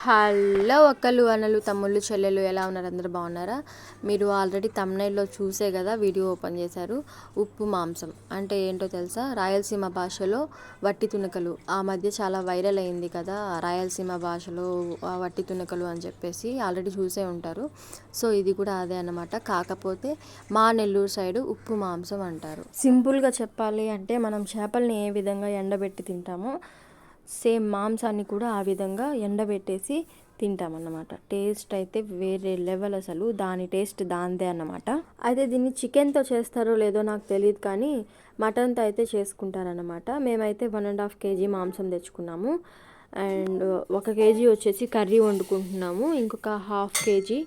Hello అక్కలు అనలు తమ్ముళ్ళు చెల్లెలు ఎలా ఉన్నారు? అందరూ బాగున్నారా? మీరు ఆల్రెడీ తమ్నైల్లో చూసే కదా వీడియో ఓపెన్ చేశారు. ఉప్పు మాంసం. అంటే ఏంటో తెలుసా? రాయలసీమ భాషలో వట్టి తునకలు. ఆ మధ్య చాలా వైరల్ అయింది కదా రాయలసీమ భాషలో వట్టి తునకలు అని చెప్పేసి ఆల్రెడీ చూసే ఉంటారు. సో ఇది కూడా అదే అన్నమాట. కాకపోతే మా నెల్లూరు సైడు ఉప్పు మాంసం అంటారు. సింపుల్గా చెప్పాలి అంటే మనం చేపల్ని ఏ విధంగా ఎండబెట్టి తింటామో సేమ్ మాంసాన్ని కూడా ఆ విధంగా ఎండబెట్టేసి తింటామన్నమాట. టేస్ట్ అయితే వేరే లెవెల్ అసలు. దాని టేస్ట్ దాందే అన్నమాట. అయితే దీన్ని చికెన్తో చేస్తారో లేదో నాకు తెలియదు కానీ మటన్తో అయితే చేసుకుంటారన్నమాట. మేమైతే వన్ అండ్ హాఫ్ కేజీ మాంసం తెచ్చుకున్నాము. అండ్ ఒక కేజీ వచ్చేసి కర్రీ వండుకుంటున్నాము. ఇంకొక హాఫ్ కేజీ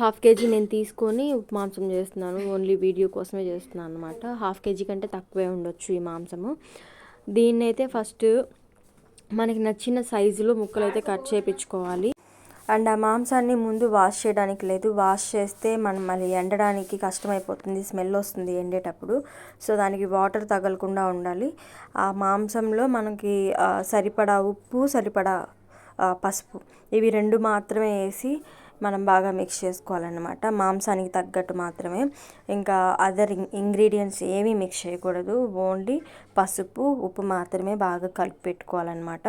హాఫ్ కేజీ నేను తీసుకొని మాంసం చేస్తున్నాను. ఓన్లీ వీడియో కోసమే చేస్తున్నాను అనమాట హాఫ్ కేజీ కంటే తక్కువే ఉండొచ్చు ఈ మాంసము. దీన్నైతే ఫస్ట్ మనకి నచ్చిన సైజులో ముక్కలు అయితే కట్ చేయించుకోవాలి అండ్ ఆ మాంసాన్ని ముందు వాష్ చేయడానికి లేదు. వాష్ చేస్తే మనం మళ్ళీ ఎండడానికి కష్టమైపోతుంది స్మెల్ వస్తుంది ఎండేటప్పుడు. సో దానికి వాటర్ తగలకుండా ఉండాలి. ఆ మాంసంలో మనకి సరిపడా ఉప్పు సరిపడా పసుపు ఇవి రెండు మాత్రమే వేసి మనం బాగా మిక్స్ చేసుకోవాలన్నమాట. మాంసానికి తగ్గట్టు మాత్రమే. ఇంకా అదర్ ఇంగ్రీడియంట్స్ ఏమీ మిక్స్ చేయకూడదు. ఓన్లీ పసుపు ఉప్పు మాత్రమే బాగా కలిపి పెట్టుకోవాలన్నమాట.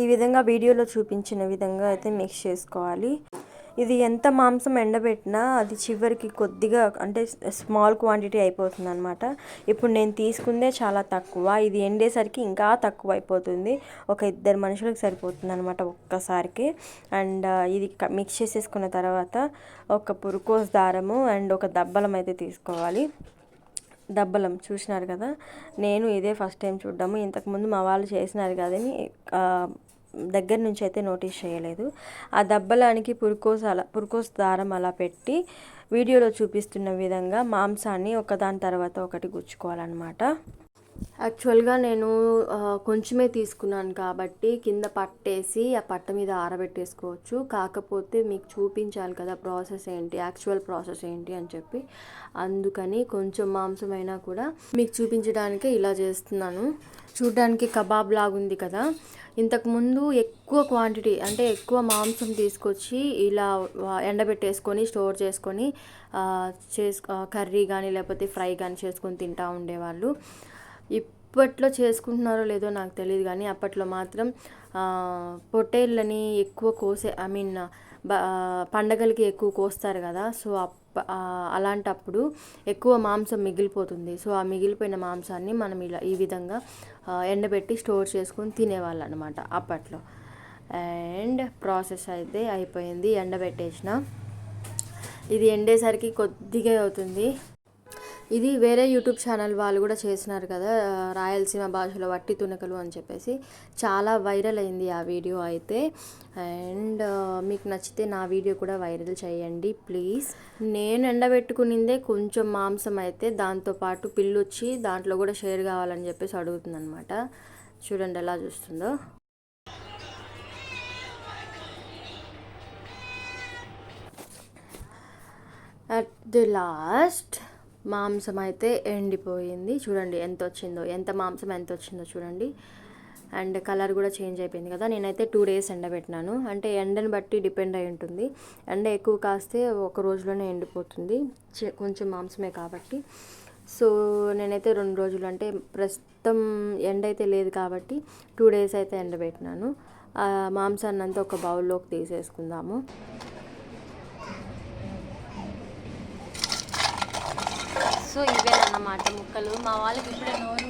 ఈ విధంగా వీడియోలో చూపించిన విధంగా అయితే మిక్స్ చేసుకోవాలి. ఇది ఎంత మాంసం ఎండబెట్టినా అది చివరికి కొద్దిగా అంటే స్మాల్ క్వాంటిటీ అయిపోతుంది అనమాట ఇప్పుడు నేను తీసుకుందే చాలా తక్కువ. ఇది ఎండేసరికి ఇంకా తక్కువ అయిపోతుంది. ఒక ఇద్దరు మనుషులకు సరిపోతుంది అనమాట ఒక్కసారికి. అండ్ ఇది మిక్స్ చేసేసుకున్న తర్వాత ఒక పురుకోస్ దారము అండ్ ఒక దబ్బలం అయితే తీసుకోవాలి. దబ్బలం చూసినారు కదా? నేను ఇదే ఫస్ట్ టైం చూడడము. ఇంతకుముందు మా వాళ్ళు చేసినారు కదని దగ్గర నుంచి అయితే నోటీస్ చేయలేదు. ఆ దబ్బలానికి పురుకోస్ అలా పురుకోస్ దారం అలా పెట్టి వీడియోలో చూపిస్తున్న విధంగా మాంసాన్ని ఒకదాని తర్వాత ఒకటి గుచ్చుకోవాలన్నమాట. యాక్చువల్గా నేను కొంచెమే తీసుకున్నాను కాబట్టి కింద పట్టేసి ఆ పట్ట మీద ఆరబెట్టేసుకోవచ్చు. కాకపోతే మీకు చూపించాలి కదా ప్రాసెస్ ఏంటి యాక్చువల్ ప్రాసెస్ ఏంటి అని చెప్పి. అందుకని కొంచెం మాంసం అయినా కూడా మీకు చూపించడానికే ఇలా చేస్తున్నాను. చూడడానికి కబాబ్ లాగుంది కదా. ఇంతకుముందు ఎక్కువ క్వాంటిటీ అంటే ఎక్కువ మాంసం తీసుకొచ్చి ఇలా ఎండబెట్టేసుకొని స్టోర్ చేసుకొని చేసు కర్రీ కానీ లేకపోతే ఫ్రై కానీ చేసుకొని తింటూ ఉండేవాళ్ళు. ఇప్పట్లో చేసుకుంటున్నారో లేదో నాకు తెలియదు కానీ అప్పట్లో మాత్రం పొట్టేళ్ళని ఎక్కువ కోసే ఐ మీన్ పండగలకి ఎక్కువ కోస్తారు కదా. సో అలాంటప్పుడు ఎక్కువ మాంసం మిగిలిపోతుంది. సో ఆ మిగిలిపోయిన మాంసాన్ని మనం ఇలా ఈ విధంగా ఎండబెట్టి స్టోర్ చేసుకొని తినేవాళ్ళు అనమాట అప్పట్లో. అండ్ ప్రాసెస్ అయితే అయిపోయింది ఎండబెట్టేసిన. ఇది ఎండేసరికి కొద్దిగా అవుతుంది. ఇది వేరే యూట్యూబ్ ఛానల్ వాళ్ళు కూడా చేసినారు కదా రాయలసీమ భాషలో వట్టి తునకలు అని చెప్పేసి. చాలా వైరల్ అయింది ఆ వీడియో అయితే. అండ్ మీకు నచ్చితే నా వీడియో కూడా వైరల్ చేయండి ప్లీజ్. నేను ఎండబెట్టుకునిందే కొంచెం మాంసం అయితే దాంతోపాటు పిల్లు వచ్చి దాంట్లో కూడా షేర్ కావాలని చెప్పేసి అడుగుతుందనమాట చూడండి ఎలా చూస్తుందో. అట్ ది లాస్ట్ మాంసం అయితే ఎండిపోయింది. చూడండి ఎంత వచ్చిందో ఎంత మాంసం ఎంత వచ్చిందో చూడండి. అండ్ కలర్ కూడా చేంజ్ అయిపోయింది కదా. నేనైతే టూ డేస్ ఎండబెట్టినాను. అంటే ఎండను బట్టి డిపెండ్ అయి ఉంటుంది. ఎండ ఎక్కువ కాస్తే ఒక రోజులోనే ఎండిపోతుంది. కొంచెం మాంసమే కాబట్టి. సో నేనైతే రెండు రోజులు అంటే ప్రస్తుతం ఎండ అయితే లేదు కాబట్టి టూ డేస్ అయితే ఎండబెట్టినాను. మాంసాన్నంతా ఒక బౌల్లోకి తీసేసుకుందాము. సో ఇవేనన్నమాట ముక్కలు. మా వాళ్ళకి ఇప్పుడే నోరు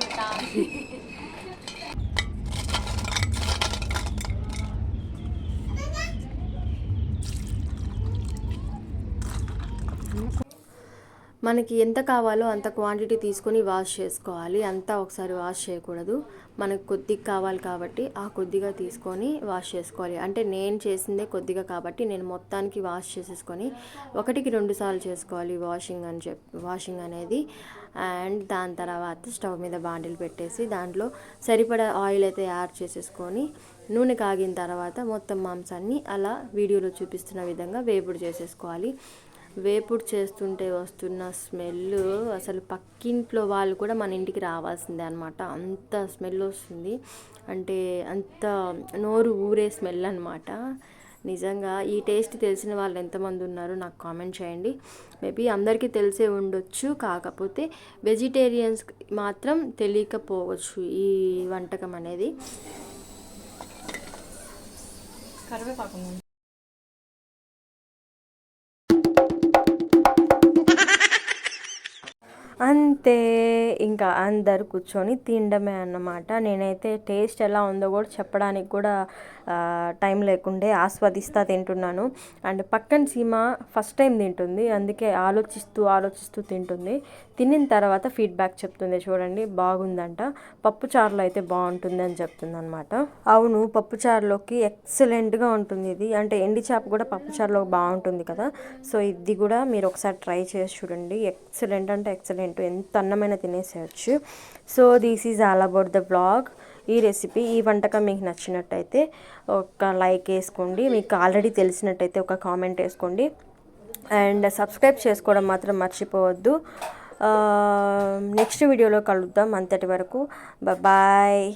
మనకి ఎంత కావాలో అంత క్వాంటిటీ తీసుకొని వాష్ చేసుకోవాలి. అంతా ఒకసారి వాష్ చేయకూడదు. మనకు కొద్దిగా కావాలి కాబట్టి ఆ కొద్దిగా తీసుకొని వాష్ చేసుకోవాలి. అంటే నేను చేసిందే కొద్దిగా కాబట్టి నేను మొత్తానికి వాష్ చేసేసుకొని ఒకటికి రెండు సార్లు చేసుకోవాలి వాషింగ్ అని చెప్ వాషింగ్ అనేది. అండ్ దాని తర్వాత స్టవ్ మీద బాండిల్ పెట్టేసి దాంట్లో సరిపడా ఆయిల్ అయితే యాడ్ చేసేసుకొని నూనె కాగిన తర్వాత మొత్తం మాంసాన్ని అలా వీడియోలో చూపిస్తున్న విధంగా వేపుడు చేసేసుకోవాలి. వేపుడు చేస్తుంటే వస్తున్న స్మెల్ అసలు పక్కింట్లో వాళ్ళు కూడా మన ఇంటికి రావాల్సిందే అనమాట అంత స్మెల్ వస్తుంది. అంటే అంత నోరు ఊరే స్మెల్ అనమాట నిజంగా ఈ టేస్ట్ తెలిసిన వాళ్ళు ఎంతమంది ఉన్నారో నాకు కామెంట్ చేయండి. మేబీ అందరికీ తెలిసే ఉండొచ్చు. కాకపోతే వెజిటేరియన్స్ మాత్రం తెలియకపోవచ్చు ఈ వంటకం అనేది. కరివేపాకు అంతే. ఇంకా అందరు కూర్చొని తినడమే అన్నమాట. నేనైతే టేస్ట్ ఎలా ఉందో కూడా చెప్పడానికి కూడా టైం లేకుండే ఆస్వాదిస్తా తింటున్నాను. అండ్ పక్కన సీమ ఫస్ట్ టైం తింటుంది. అందుకే ఆలోచిస్తూ ఆలోచిస్తూ తింటుంది. తినిన తర్వాత ఫీడ్బ్యాక్ చెప్తుంది. చూడండి బాగుందంట. పప్పు చారులో అయితే బాగుంటుంది అని చెప్తుంది అనమాట అవును పప్పు చారులోకి ఎక్సలెంట్గా ఉంటుంది ఇది. అంటే ఎండి చేప కూడా పప్పు చారులో బాగుంటుంది కదా. సో ఇది కూడా మీరు ఒకసారి ట్రై చేసి చూడండి. ఎక్సలెంట్ అంటే ఎక్సలెంట్. ఎంత అన్నమైన తినేసేయచ్చు. So this is all about the blog ఈ రెసిపీ ఈ వంటకం మీకు నచ్చినట్టయితే ఒక లైక్ వేసుకోండి. మీకు ఆల్రెడీ తెలిసినట్టయితే ఒక కామెంట్ వేసుకోండి. అండ్ సబ్స్క్రైబ్ చేసుకోవడం మాత్రం మర్చిపోవద్దు. నెక్స్ట్ వీడియోలో కలుద్దాం అంతటి వరకు. బాయ్